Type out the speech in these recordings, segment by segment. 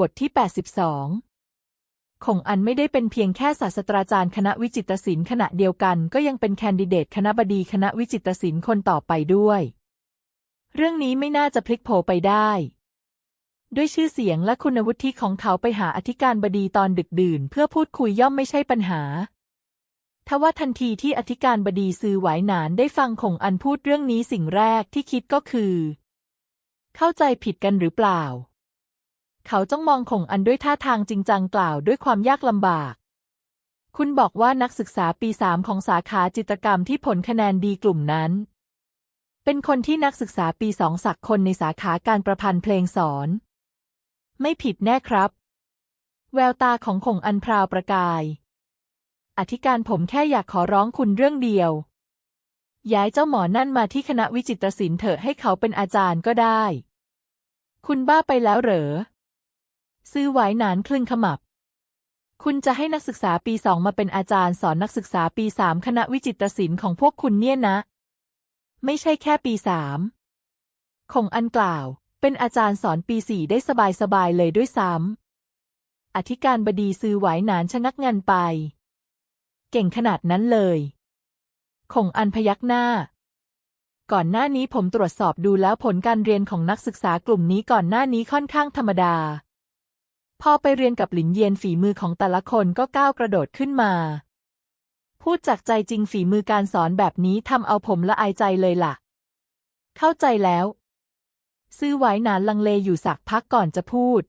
บทที่ 82คงอันไม่ได้เป็นเพียงแค่ศาสตราจารย์คณะวิจิตรศิลป์ขณะเดียวกัน ก็ยังเป็นแคนดิเดตคณะบดีคณะวิจิตรศิลป์คนต่อไปด้วย เรื่องนี้ไม่น่าจะพลิกโผไปได้ ด้วยชื่อเสียงและคุณวุฒิของเขาไปหาอธิการบดีตอนดึกดื่น เพื่อพูดคุยย่อมไม่ใช่ปัญหาทว่าทันทีที่อธิการบดีซือไหวหนานได้ฟังคงอันพูดเรื่องนี้สิ่งแรกที่คิดก็คือ เข้าใจผิดกันหรือเปล่า เขาจ้องมองคงอันด้วยท่าทางจริงจังกล่าวด้วยความยากลำบาก คุณบอกว่านักศึกษาปีสามของสาขาจิตรกรรมที่ผลคะแนนดีกลุ่มนั้น เป็นคนที่นักศึกษาปีสองสักคนในสาขาการประพันธ์เพลงสอน ไม่ผิดแน่ครับ แววตาของคงอันพราวประกาย อธิการผมแค่อยากขอร้องคุณเรื่องเดียว ย้ายเจ้าหมอนั่นมาที่คณะวิจิตรศิลป์เถอะให้เขาเป็นอาจารย์ก็ได้ คุณบ้าไปแล้วเหรอ ซื้อไหวหนานคลึงขมับ คุณจะให้นักศึกษาปีสองมาเป็นอาจารย์สอนนักศึกษาปีสามคณะวิจิตรศิลป์ของพวกคุณเนี่ยนะ ไม่ใช่แค่ปีสามคงอันกล่าว เป็นอาจารย์สอนปีสี่ได้สบายๆเลยด้วยซ้ำอธิการบดีซื้อไหวหนานชะงักงันไป เก่งขนาดนั้นเลยคงอันพยักหน้าก่อนหน้านี้ผมตรวจสอบดูแล้วผลการเรียนของนักศึกษากลุ่มนี้ก่อนหน้านี้ค่อนข้างธรรมดา พอไปเรียนกับหลินเยียนฝีมือของแต่ละคนก็ก้าวกระโดดขึ้นมา พูดจากใจจริงฝีมือการสอนแบบนี้ทำเอาผมละอายใจเลยล่ะ เข้าใจแล้ว ซื้อไวหนานลังเลอยู่สักพักก่อนจะพูด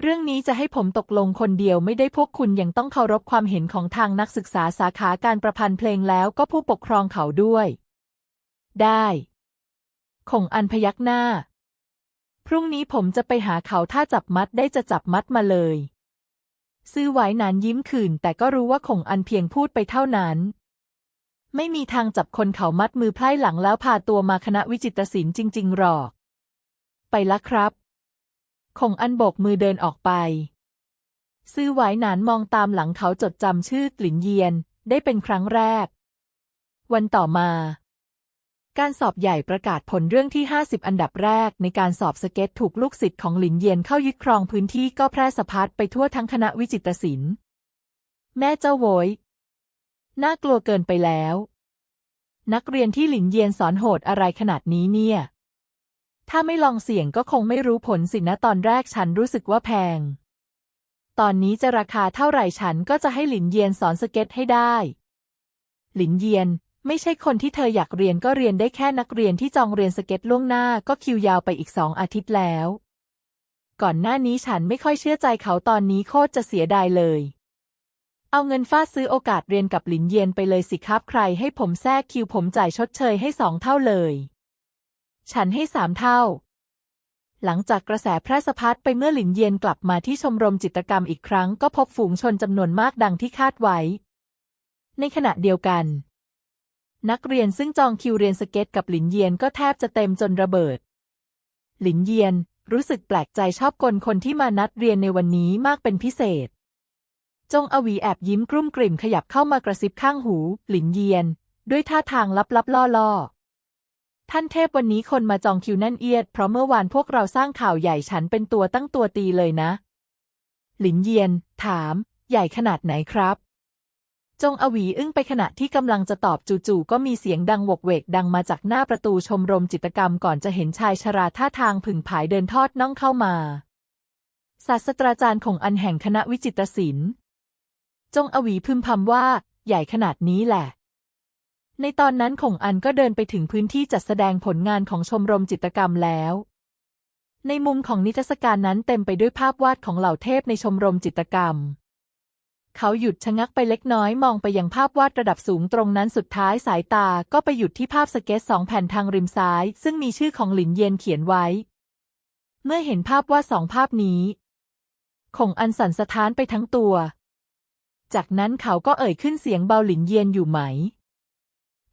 เรื่องนี้จะให้ผมตกลงคนเดียวไม่ได้พวกคุณยังต้องเคารพความเห็นของทางนักศึกษาสาขาการประพันธ์เพลงแล้วก็ผู้ปกครองเขาด้วย ได้คงอันพยักหน้า พรุ่งนี้ผมจะไปหาเขาถ้าจับมัดได้จะจับมัดมาเลย ซื้อไหวหนานยิ้มขื่นแต่ก็รู้ว่าคงอันเพียงพูดไปเท่านั้น ไม่มีทางจับคนเขามัดมือไพร่หลังแล้วพาตัวมาคณะวิจิตรศิลป์จริง ๆ หรอก ไปละครับคงอันโบกมือเดินออกไป ซื้อไหวหนานมองตามหลังเขาจดจำชื่อกลิ่นเยียน ได้เป็นครั้งแรก วันต่อมา การสอบใหญ่ประกาศผลเรื่องที่ 50 อันดับแรก ในการสอบสเก็ตถูกลูกศิษย์ของหลินเยียนเข้ายึดครองพื้นที่ก็แพร่สะพัดไปทั่วทั้งคณะวิจิตรศิลป์ แม่เจ้าโวย น่ากลัวเกินไปแล้ว นักเรียนที่หลินเยียนสอนโหดอะไรขนาดนี้เนี่ย ถ้าไม่ลองเสี่ยงก็คงไม่รู้ผลสินะตอนแรกฉันรู้สึกว่าแพง ตอนนี้จะราคาเท่าไหร่ฉันก็จะให้หลินเยียนสอนสเก็ตให้ได้ หลินเยียน ไม่ใช่คนที่เธออยากเรียนก็เรียนได้แค่นักเรียนที่จองเรียนสเก็ตล่วงหน้าก็คิวยาวไปอีกสองอาทิตย์แล้ว ก่อนหน้านี้ฉันไม่ค่อยเชื่อใจเขาตอนนี้โคตรจะเสียดายเลย เอาเงินฟาดซื้อโอกาสเรียนกับหลินเยียนไปเลยสิครับใครให้ผมแทรกคิวผมจ่ายชดเชยให้สองเท่าเลย ฉันให้สามเท่า หลังจากกระแสแพร่สะพัดไปเมื่อหลินเยียนกลับมาที่ชมรมจิตรกรรมอีกครั้ง ก็พบฝูงชนจำนวนมากดังที่คาดไว้ ในขณะเดียวกัน นักเรียนซึ่งจองคิวเรียนสเก็ตกับหลินเยียนก็แทบจะเต็มจนระเบิด หลินเยียนรู้สึกแปลกใจชอบกลคนที่มานัดเรียนในวันนี้มากเป็นพิเศษ จงอวีแอบยิ้มกลุ้มกลิ่มขยับเข้ามากระซิบข้างหู หลินเยียน ด้วยท่าทางลับๆล่อๆ ท่านเทพวันนี้คนมาจองคิวแน่นเอียด เพราะเมื่อวานพวกเราสร้างข่าวใหญ่ฉันเป็นตัวตั้งตัวตีเลยนะ หลินเยียน ถาม ใหญ่ขนาดไหนครับ จงอวีอึ้งไปขณะที่กำลังจะตอบจู่ๆก็มีเสียงดังวกเวกดังมาจากหน้าประตูชมรมจิตกรรมก่อนจะเห็นชายชราท่าทางผึ่งผายเดินทอดน่องเข้ามาศาสตราจารย์ของอันแห่งคณะวิจิตรศิลป์ จงอวีพึมพำว่า ใหญ่ขนาดนี้แหละ ในตอนนั้นคงอันก็เดินไปถึงพื้นที่จัดแสดงผลงานของชมรมจิตรกรรมแล้ว ในมุมของนิทรรศการนั้นเต็มไปด้วยภาพวาดของเหล่าเทพในชมรมจิตรกรรม เขาหยุดชะงักไปเล็กน้อยมองไปยังภาพวาดระดับสูงตรงนั้นสุดท้ายสายตาก็ไปหยุดที่ภาพสเก็ตสองแผ่นทางริมซ้าย ซึ่งมีชื่อของหลินเย็นเขียนไว้ เมื่อเห็นภาพวาดสองภาพนี้คงอันสั่นสะท้านไปทั้งตัว จากนั้นเขาก็เอ่ยขึ้นเสียงเบาหลินเยียนอยู่ไหม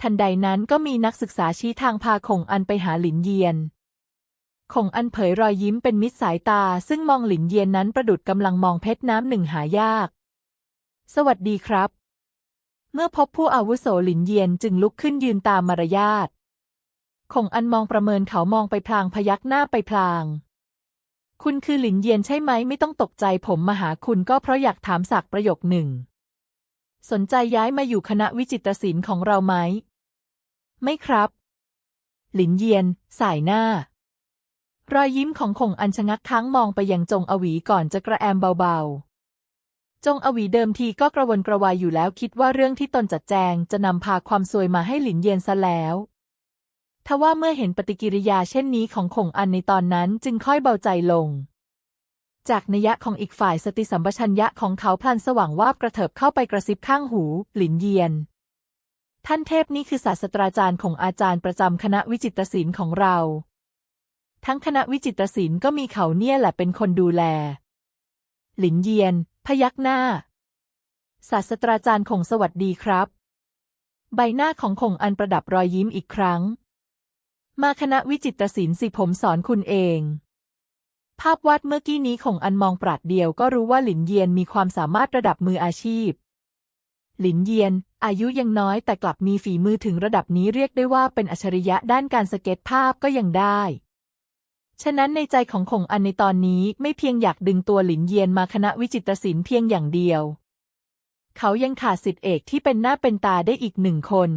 ทันใดนั้นก็มีนักศึกษาชี้ทางพาคงอันไปหาหลินเยียนคงอันเผยรอยยิ้มเป็นมิตรสายตา ซึ่งมองหลินเยียนนั้นประดุดกำลังมองเพชรน้ำหนึ่งหายาก สวัสดีครับ เมื่อพบผู้อาวุโสหลินเยียนจึงลุกขึ้นยืนตามมารยาทคงอันมองประเมินเขามองไปพลางพยักหน้าไปพลาง คุณคือหลินเยียนใช่ไหมไม่ต้องตกใจผมมาหาคุณก็เพราะอยากถามสักประโยคหนึ่ง สนใจย้ายมาอยู่คณะวิจิตรศิลป์ของเราไหม ไม่ครับ หลินเยียน สายหน้า รอยยิ้มของคงอันชะงักค้างมองไปยังจงอวีก่อนจะกระแอมเบาๆ จงอวีเดิมทีก็กระวนกระวายอยู่แล้วคิดว่าเรื่องที่ตนจัดแจงจะนำพาความซวยมาให้หลินเยียนซะแล้วทว่าเมื่อเห็นปฏิกิริยาเช่นนี้ของคงอันในตอนนั้นจึงค่อยเบาใจลง จากนัยยะของอีกฝ่ายสติสัมปชัญญะของเขาพลันสว่างวาบกระเถิบเข้าไปกระซิบข้างหู หลินเยียน ท่านเทพนี่คือศาสตราจารย์ของอาจารย์ประจำคณะวิจิตรศิลป์ของเรา ทั้งคณะวิจิตรศิลป์ก็มีเขาเนี่ยแหละเป็นคนดูแล หลินเยียน พยักหน้า ศาสตราจารย์คงสวัสดีครับ ใบหน้าของคงอันประดับรอยยิ้มอีกครั้ง มาคณะวิจิตรศิลป์สิผมสอนคุณเอง ภาพวาดเมื่อกี้นี้คงอันมองปราดเดียวก็รู้ว่าหลินเยียนมีความสามารถระดับมืออาชีพ หลินเยียน อายุยังน้อยแต่กลับมีฝีมือถึงระดับนี้เรียกได้ว่าเป็นอัจฉริยะด้านการสเก็ตภาพก็ยังได้ ฉะนั้นในใจของคงอันในตอนนี้ไม่เพียงอยากดึงตัวหลินเยียนมาคณะวิจิตรศิลป์เพียงอย่างเดียว เขายังขาดสิทธิเอกที่เป็นหน้าเป็นตาได้อีกหนึ่งคน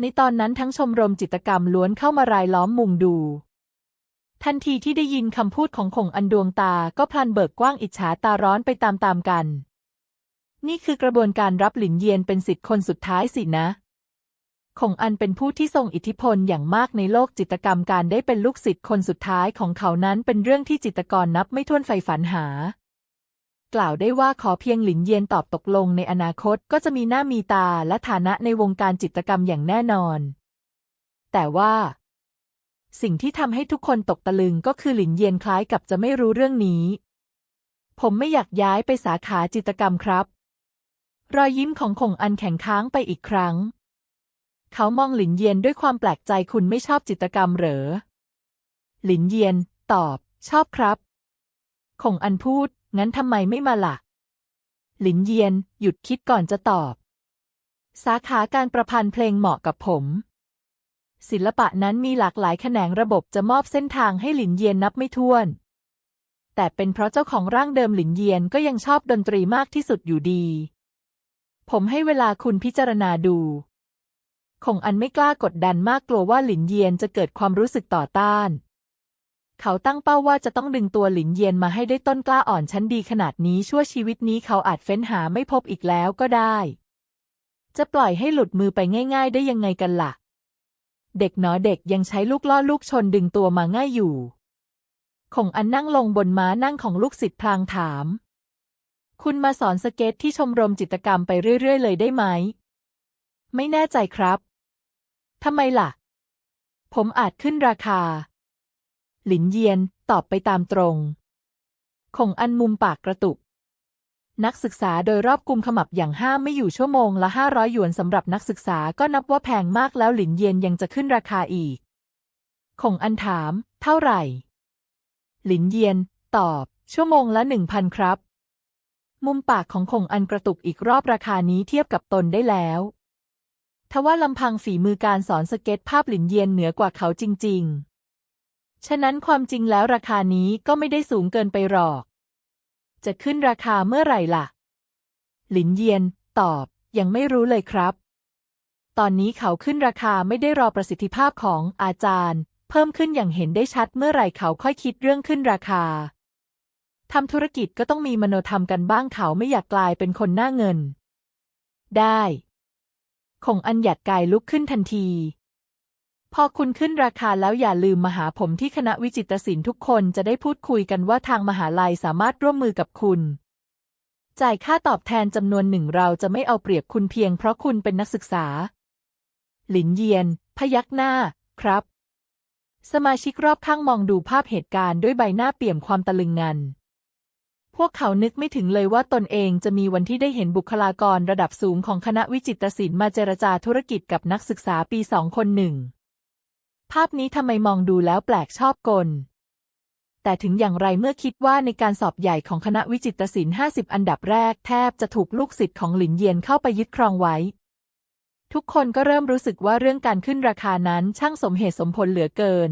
ในตอนนั้นทั้งชมรมจิตกรรมล้วนเข้ามารายล้อมมุงดู ทันทีที่ได้ยินคำพูดของคงอันดวงตาก็พลันเบิกกว้างอิจฉาตาร้อนไปตามๆกัน นี่คือกระบวนการรับหลินเยียนเป็นสิทธิคนสุดท้ายสินะ คงอันเป็นผู้ที่ทรงอิทธิพลอย่างมากในโลกจิตกรรมการได้เป็นลูกศิษย์คนสุดท้ายของเขานั้นเป็นเรื่องที่จิตกรนับไม่ถ้วนใฝ่ฝันหา กล่าวได้ว่าขอเพียงหลินเยียนตอบตกลงในอนาคตก็จะมีหน้ามีตาและฐานะในวงการจิตกรรมอย่างแน่นอน แต่ว่า สิ่งที่ทำให้ทุกคนตกตะลึงก็คือหลินเยียนคล้ายกับจะไม่รู้เรื่องนี้ ผมไม่อยากย้ายไปสาขาจิตกรรมครับ รอยยิ้มของคงอันแข็งค้างไปอีกครั้ง เขามองหลินเยียนด้วยความแปลกใจคุณไม่ชอบจิตรกรรมเหรอ หลินเยียน ตอบ ชอบครับคงอันพูด งั้นทำไมไม่มาล่ะ หลินเยียน หยุดคิดก่อนจะตอบ สาขาการประพันธ์เพลงเหมาะกับผม ศิลปะนั้นมีหลากหลายแขนงระบบจะมอบเส้นทางให้หลินเยียนนับไม่ถ้วน แต่เป็นเพราะเจ้าของร่างเดิมหลินเยียนก็ยังชอบดนตรีมากที่สุดอยู่ดี ผมให้เวลาคุณพิจารณาดู คงอันไม่กล้ากดดันมากกลัวว่าหลินเยียนจะเกิดความรู้สึกต่อต้าน เขาตั้งเป้าว่าจะต้องดึงตัวหลินเยียนมาให้ได้ต้นกล้าอ่อนชั้นดีขนาดนี้ชั่วชีวิตนี้เขาอาจเฟ้นหาไม่พบอีกแล้วก็ได้ จะปล่อยให้หลุดมือไปง่าย ๆ ได้ยังไงกันล่ะ เด็กหนอเด็กยังใช้ลูกล่อลูกชนดึงตัวมาง่ายอยู่คงอันนั่งลงบนม้านั่งของลูกศิษย์พลางถาม คุณมาสอนสเก็ตที่ชมรมจิตรกรรมไปเรื่อย ๆ เลยได้ไหม ไม่แน่ใจครับทำไมล่ะ ผมอาจขึ้นราคา หลินเยียนตอบไปตามตรงคงอันมุมปากกระตุก นักศึกษาโดยรอบกุมขมับอย่างห้ามไม่อยู่ชั่วโมงละห้าร้อยหยวนสำหรับนักศึกษาก็นับว่าแพงมากแล้วหลินเยียนยังจะขึ้นราคาอีกคงอันถาม เท่าไหร่ หลินเยียน ตอบ ชั่วโมงละหนึ่งพันครับ มุมปากของคงอันกระตุกอีกรอบราคานี้เทียบกับตนได้แล้ว ทว่าลำพังฝีมือการสอนสเก็ตภาพหลินเยียนเหนือกว่าเขาจริง ๆ ฉะนั้นความจริงแล้วราคานี้ก็ไม่ได้สูงเกินไปหรอก จะขึ้นราคาเมื่อไหร่ล่ะ หลินเยียน ตอบ ยังไม่รู้เลยครับ ตอนนี้เขาขึ้นราคาไม่ได้รอประสิทธิภาพของอาจารย์ เพิ่มขึ้นอย่างเห็นได้ชัดเมื่อไหร่เขาค่อยคิดเรื่องขึ้นราคาทำธุรกิจก็ต้องมีมโนธรรมกันบ้างเขาไม่อยากกลายเป็นคนหน้าเงิน ได้ คงอันหยัดกายลุกขึ้นทันที พอคุณขึ้นราคาแล้วอย่าลืมมาหาผมที่คณะวิจิตรศิลป์ทุกคนจะได้พูดคุยกันว่าทางมหาลัยสามารถร่วมมือกับคุณ จ่ายค่าตอบแทนจำนวนหนึ่งเราจะไม่เอาเปรียบคุณเพียงเพราะคุณเป็นนักศึกษา หลินเยียน พยักหน้า ครับ สมาชิกรอบข้างมองดูภาพเหตุการณ์ด้วยใบหน้าเปี่ยมความตะลึงงัน พวกเขานึกไม่ถึงเลยว่าตนเองจะมีวันที่ได้เห็นบุคลากรระดับสูงของคณะวิจิตรศิลป์มาเจรจาธุรกิจกับนักศึกษาปีสองคนหนึ่ง ภาพนี้ทำไมมองดูแล้วแปลกชอบกล แต่ถึงอย่างไรเมื่อคิดว่าในการสอบใหญ่ของคณะวิจิตรศิลป์50 อันดับแรกแทบจะถูกลูกศิษย์ของหลินเยียนเข้าไปยึดครองไว้ ทุกคนก็เริ่มรู้สึกว่าเรื่องการขึ้นราคานั้นช่างสมเหตุสมผลเหลือเกิน